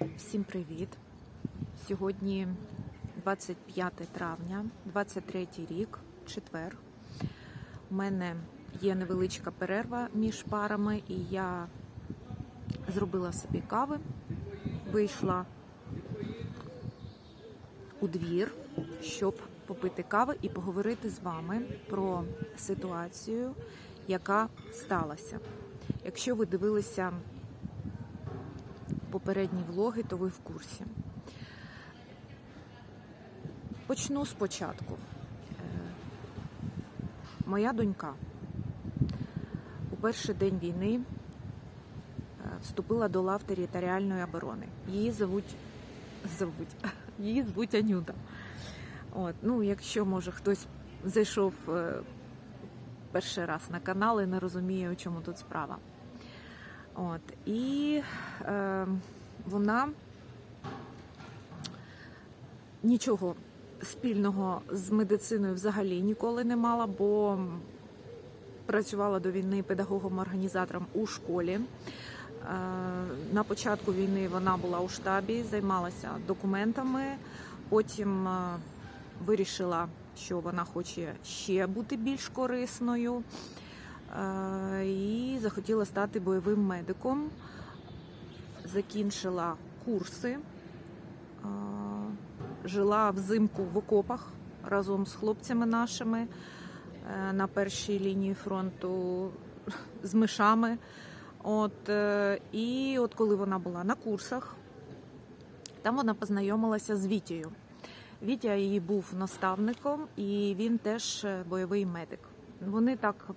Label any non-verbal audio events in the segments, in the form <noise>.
Всім привіт! Сьогодні 25 травня, 23 рік, четвер. У мене є невеличка перерва між парами, і я зробила собі кави, вийшла у двір, щоб попити кави і поговорити з вами про ситуацію, яка сталася. Якщо ви дивилися попередні влоги, то ви в курсі. Почну спочатку. Е, Моя донька у перший день війни е, вступила до лав територіальної оборони. Її звуть, звуть, <laughs> її звуть Анюта. От, ну, якщо може хтось зайшов е, перший раз на канал і не розуміє, у чому тут справа. От, і е, вона нічого спільного з медициною взагалі ніколи не мала, бо працювала до війни педагогом-організатором у школі. Е, На початку війни вона була у штабі, займалася документами. Потім е, вирішила, що вона хоче ще бути більш корисною і захотіла стати бойовим медиком. Закінчила курси, жила взимку в окопах разом з хлопцями нашими е, на першій лінії фронту <laughs> з мишами. От, е, і от коли вона була на курсах, там вона познайомилася з Вітєю. Вітя її був наставником, і він теж е, бойовий медик. Вони так,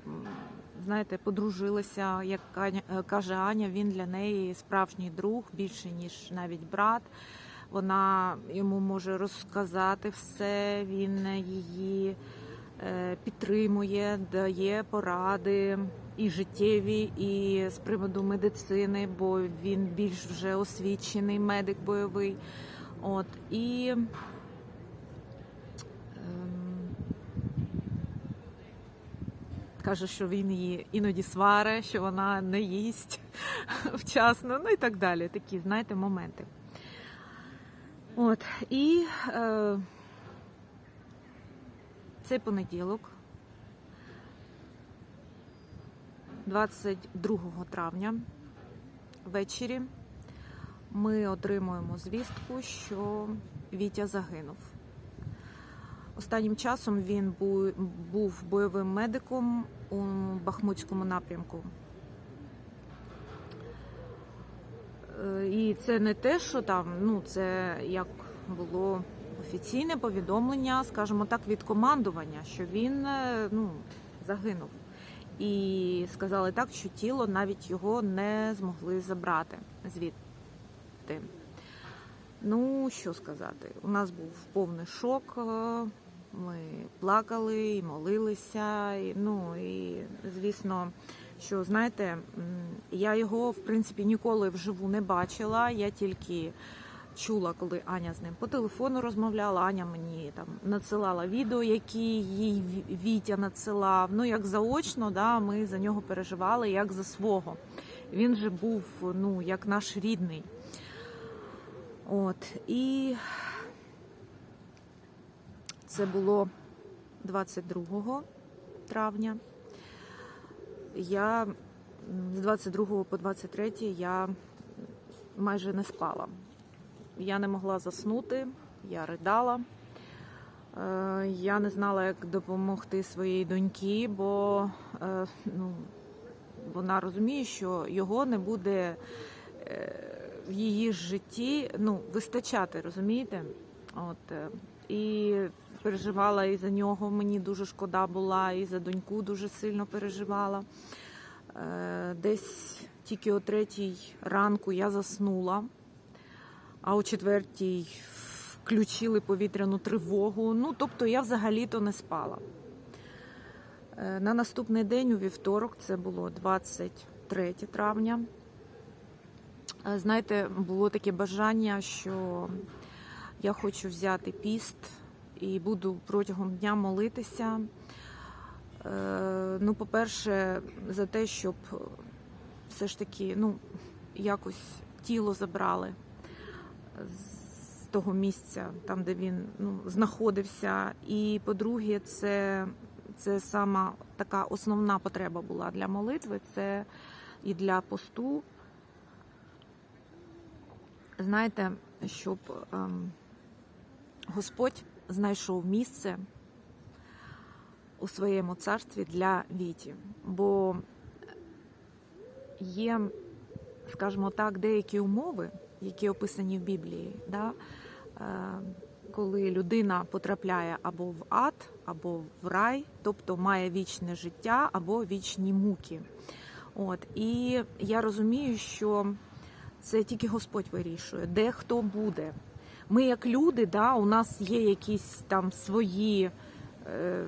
знаєте, подружилися, як е, каже Аня, він для неї справжній друг, більше ніж навіть брат. Вона йому може розказати все, він її е, підтримує, дає поради і життєві, і з приводу медицини, бо він більш вже освічений медик бойовий. От і каже, що він її іноді сваре, що вона не їсть <laughs> вчасно, ну і так далі. Такі, знаєте, моменти. От, і е, цей понеділок, 22 травня, ввечері, ми отримуємо звістку, що Вітя загинув. Останнім часом він був бойовим медиком у Бахмутському напрямку. Е, І це не те, що там, ну це як було офіційне повідомлення, скажімо так, від командування, що він е, ну, загинув. І сказали так, що тіло навіть його не змогли забрати звідти. Ну, що сказати, у нас був повний шок. Ми плакали і молилися. І, ну і звісно, що знаєте, я його в принципі ніколи вживу не бачила. Я тільки чула, коли Аня з ним по телефону розмовляла. Аня мені там надсилала відео, які їй Вітя надсилав. Ну як заочно, да, ми за нього переживали як за свого. Він же був ну як наш рідний. От і це було 22 травня. Я з 22 по 23 я майже не спала. Я не могла заснути, я ридала. Е, Я не знала, як допомогти своїй доньки, бо е, ну, вона розуміє, що його не буде е, в її житті ну, вистачати, розумієте? От, і переживала і за нього, мені дуже шкода була, і за доньку дуже сильно переживала. Е, Десь тільки о третій ранку я заснула, а о четвертій включили повітряну тривогу. Ну, тобто я взагалі-то не спала. Е, На наступний день, у вівторок, це було 23 травня. Е, Знаєте, було таке бажання, що я хочу взяти піст і буду протягом дня молитися. Е, Ну, по-перше, за те, щоб все ж таки ну, якось тіло забрали. з того місця, там де він ну, знаходився. І по-друге, це, це сама така основна потреба була для молитви, це і для посту. Знаєте, щоб ем, Господь знайшов місце у своєму царстві для Віті. Бо є, скажімо так, деякі умови, які описані в Біблії, да? е, коли людина потрапляє або в ад, або в рай, тобто має вічне життя або вічні муки. От. І я розумію, що це тільки Господь вирішує, де хто буде. Ми, як люди, да, у нас є якісь там свої е,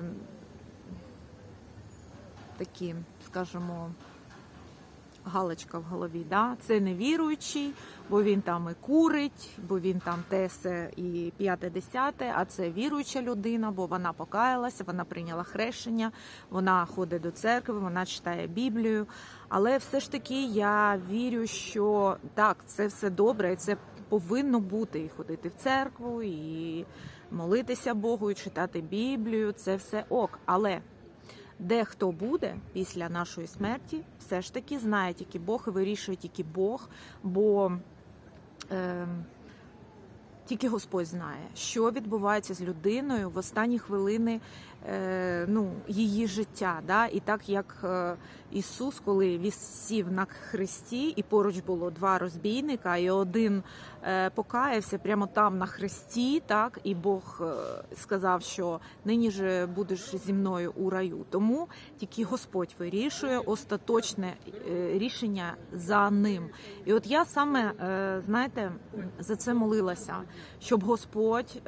такі, скажімо, галочка в голові. Да? Це не віруючий, бо він там і курить, бо він там тесе і п'яте десяте, а це віруюча людина, бо вона покаялася, вона прийняла хрещення, вона ходить до церкви, вона читає Біблію. Але все ж таки я вірю, що так, це все добре, і це повинно бути і ходити в церкву, і молитися Богу, і читати Біблію. Це все ок. Але де хто буде після нашої смерті, все ж таки знає тільки Бог і вирішує тільки Бог, бо е, тільки Господь знає, що відбувається з людиною в останні хвилини ну, її життя. Да? І так як е, Ісус, коли висів на хресті, і поруч було два розбійника, і один е, покаявся прямо там на хресті, так, і Бог е, сказав, що нині же будеш зі мною у раю. Тому тільки Господь вирішує остаточне е, рішення за ним. І от я саме, е, знаєте, за це молилася, щоб Господь.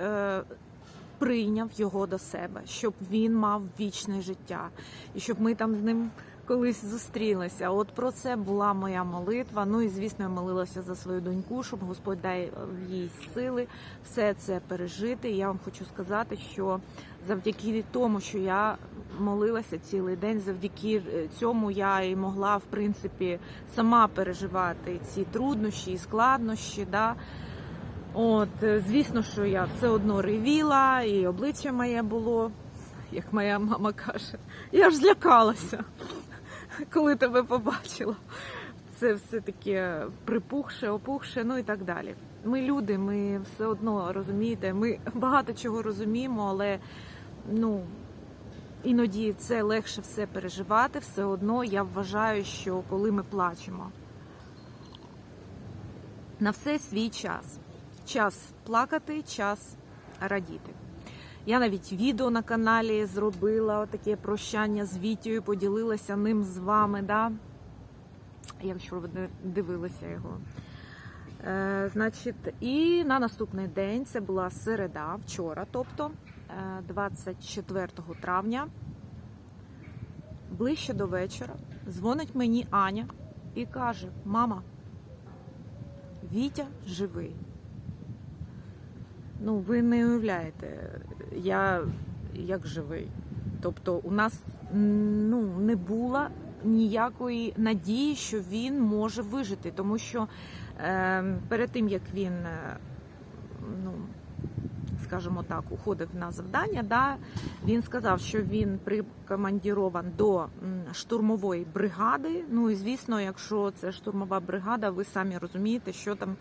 Е, Прийняв його до себе, щоб він мав вічне життя, і щоб ми там з ним колись зустрілися. От про це була моя молитва. Ну і звісно, я молилася за свою доньку, щоб Господь дай їй сили все це пережити. І я вам хочу сказати, що завдяки тому, що я молилася цілий день, завдяки цьому я і могла в принципі сама переживати ці труднощі і складнощі. Да? От, е, звісно, що я все одно ревіла, і обличчя моє було, як моя мама каже, я ж злякалася, коли тебе побачила. Це все таке припухше, опухше, ну і так далі. Ми люди, ми все одно розумієте, ми багато чого розуміємо, але ну іноді це легше все переживати. Все одно я вважаю, що коли ми плачемо, на все свій час. Час плакати, час радіти. Я навіть відео на каналі зробила таке прощання з Вітєю, поділилася ним з вами, да? якщо ви не дивилися його. Е, значить, і на наступний день це була середа, вчора, тобто е, 24 травня, ближче до вечора, дзвонить мені Аня і каже: Мама, Вітя живий. Ну, ви не уявляєте, я як живий. Тобто, у нас ну, не було ніякої надії, що він може вижити, тому що е, перед тим як він, е, ну скажімо так, уходив на завдання, да, він сказав, що він прикомандірован до штурмової бригади. Ну і звісно, якщо це штурмова бригада, ви самі розумієте, що там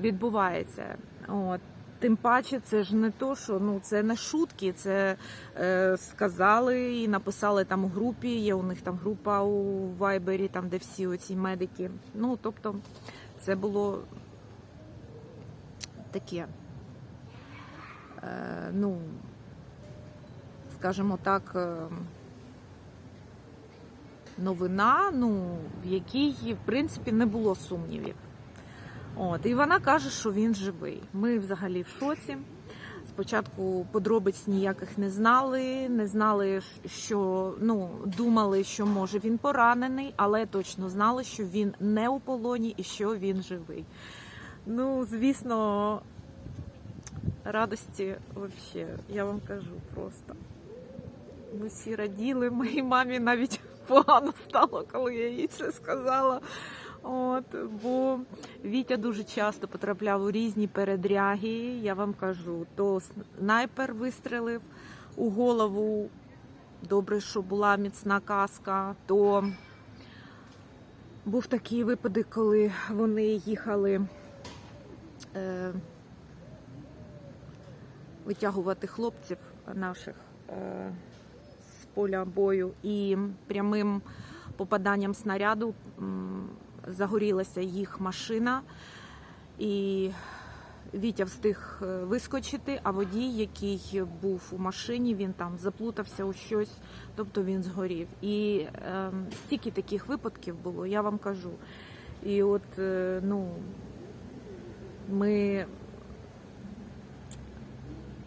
відбувається. От. Тим паче, це ж не то, що ну це не шутки. Це е, сказали і написали там у групі. Є у них там група у Вайбері, там де всі оці медики. Ну тобто, це було таке. Е, ну, скажімо так, е, новина, ну в якій в принципі не було сумнівів. От, і вона каже, що він живий. Ми взагалі в шоці. Спочатку подробиць ніяких не знали, не знали, що ну думали, що може він поранений, але точно знали, що він не у полоні і що він живий. Ну, звісно, радості взагалі, я вам кажу просто. Ми всі раділи, моїй мамі навіть погано стало, коли я їй це сказала. От, бо Вітя дуже часто потрапляв у різні передряги. Я вам кажу, то снайпер вистрелив у голову. Добре, що була міцна каска, то був такий випадок, коли вони їхали е, витягувати хлопців наших е, з поля бою і прямим попаданням снаряду загорілася їх машина. І Вітя встиг е, вискочити, а водій, який був у машині, він там заплутався у щось, тобто він згорів. І е, стільки таких випадків було, я вам кажу. І от, е, ну, ми,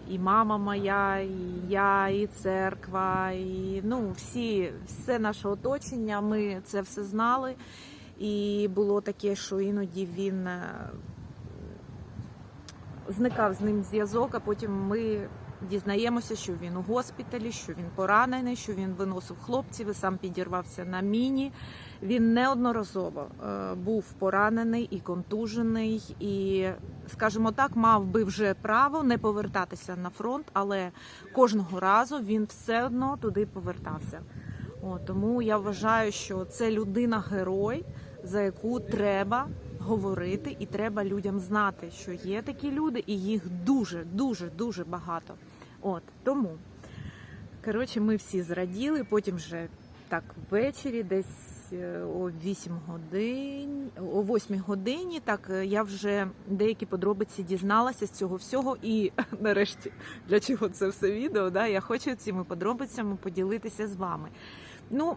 і мама моя, і я, і церква, і ну, всі, все наше оточення, ми це все знали. І було таке, що іноді він е, зникав з ним зв'язок, а потім ми дізнаємося, що він у госпіталі, що він поранений, що він виносив хлопців і сам підірвався на міні. Він неодноразово е, був поранений і контужений, і, скажімо так, мав би вже право не повертатися на фронт, але кожного разу він все одно туди повертався. О, тому я вважаю, що це людина-герой, за яку треба говорити, і треба людям знати, що є такі люди, і їх дуже, дуже, дуже багато. От тому, коротше, ми всі зраділи. Потім вже так ввечері, десь е, о 8 годин, о 8 годині, так е, я вже деякі подробиці дізналася з цього всього. І <laughs> нарешті для чого це все відео? Да? Я хочу цими подробицями поділитися з вами. Ну,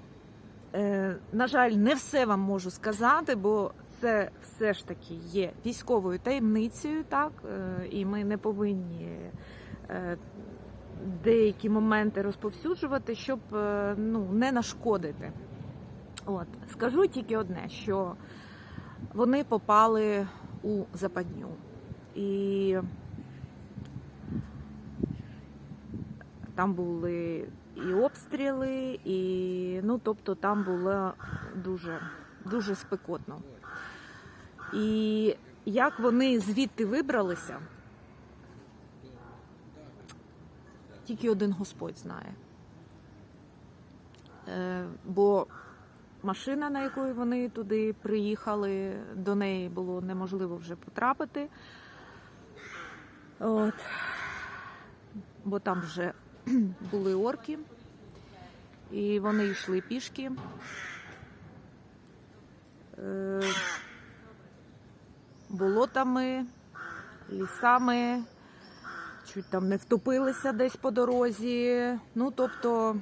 на жаль, не все вам можу сказати, бо це все ж таки є військовою таємницею, так, е, і ми не повинні е, деякі моменти розповсюджувати, щоб е, ну, не нашкодити. От. Скажу тільки одне, що вони попали у западню. І там були і обстріли, і ну, тобто там було дуже, дуже спекотно. І як вони звідти вибралися, тільки один Господь знає. Е, бо машина, на якої вони туди приїхали, до неї було неможливо вже потрапити. От. Бо там вже <clears throat> були орки, і вони йшли пішки. Е, болотами, лісами, чуть там не втопилися десь по дорозі. Ну, тобто,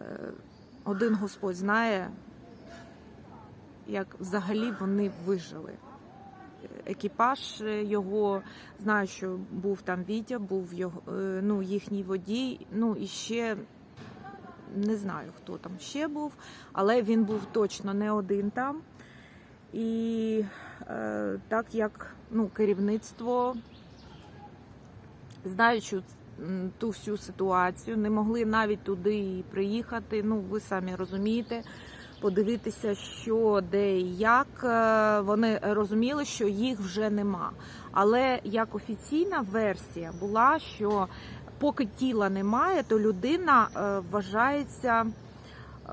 е, один Господь знає, як взагалі вони вижили. Екіпаж його знаю, що був там Вітя, був його, е, ну, їхній водій. Ну і ще не знаю, хто там ще був, але він був точно не один там. І е, так як ну, керівництво, знаючи ту всю ситуацію, не могли навіть туди приїхати. Ну, ви самі розумієте, подивитися, що де і як. Е, Вони розуміли, що їх вже нема. Але як офіційна версія була, що поки тіла немає, то людина е, вважається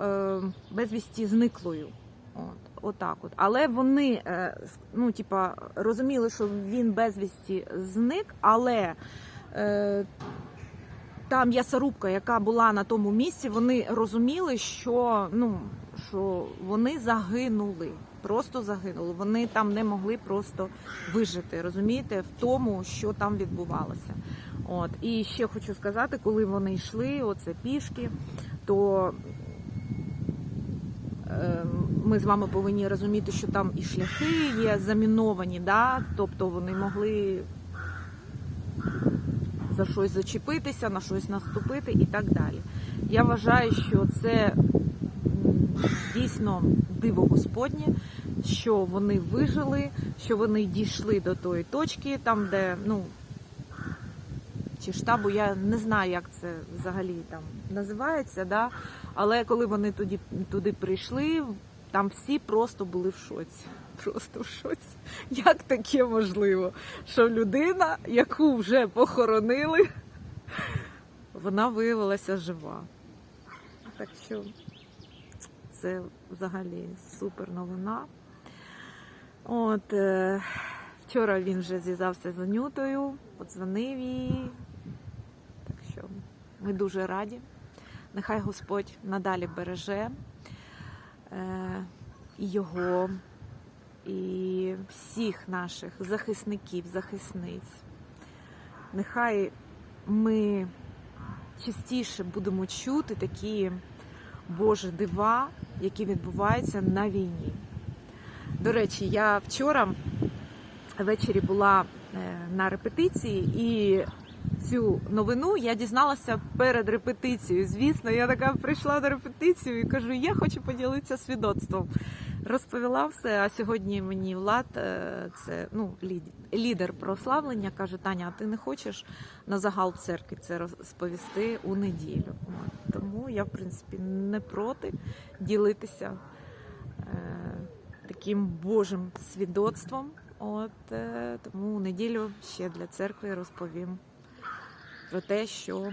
е, безвісті зниклою. От. Отак от. Але вони ну, типа, розуміли, що він безвісті зник, але е, та м'ясорубка, яка була на тому місці, вони розуміли, що, ну, що вони загинули. Просто загинули. Вони там не могли просто вижити, розумієте, в тому, що там відбувалося. От. І ще хочу сказати, коли вони йшли, оце пішки, то Е, ми з вами повинні розуміти, що там і шляхи є заміновані, да? тобто вони могли за щось зачепитися, на щось наступити і так далі. Я вважаю, що це дійсно диво Господнє, що вони вижили, що вони дійшли до тої точки, там, де, ну, чи штабу, я не знаю, як це взагалі там називається, да? але коли вони туди, туди прийшли, Там всі просто були в шоці. Просто в шоці. Як таке можливо, що людина, яку вже похоронили, вона виявилася жива. Так що це взагалі супер новина. От е, вчора він вже зв'язався з Анютою, подзвонив їй. Так що ми дуже раді. Нехай Господь надалі береже е, його, і всіх наших захисників, захисниць. Нехай ми частіше будемо чути такі Божі дива, які відбуваються на війні. До речі, я вчора ввечері була е, на репетиції і цю новину я дізналася перед репетицією. Звісно, я така прийшла на репетицію і кажу, я хочу поділитися свідоцтвом. Розповіла все. А сьогодні мені Влад, е, це ну лідер прославлення, каже: Таня, а ти не хочеш на загал в церкві це розповісти у неділю? Тому я, в принципі, не проти ділитися е, таким Божим свідоцтвом. От е, тому у неділю ще для церкви розповім про те, що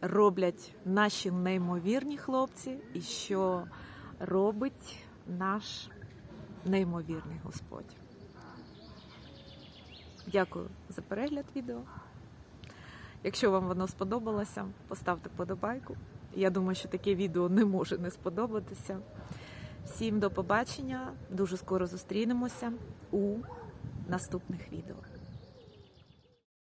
роблять наші неймовірні хлопці, і що робить наш неймовірний Господь. Дякую за перегляд відео. Якщо вам воно сподобалося, поставте подобайку. Я думаю, що таке відео не може не сподобатися. Всім до побачення. Дуже скоро зустрінемося у наступних відео.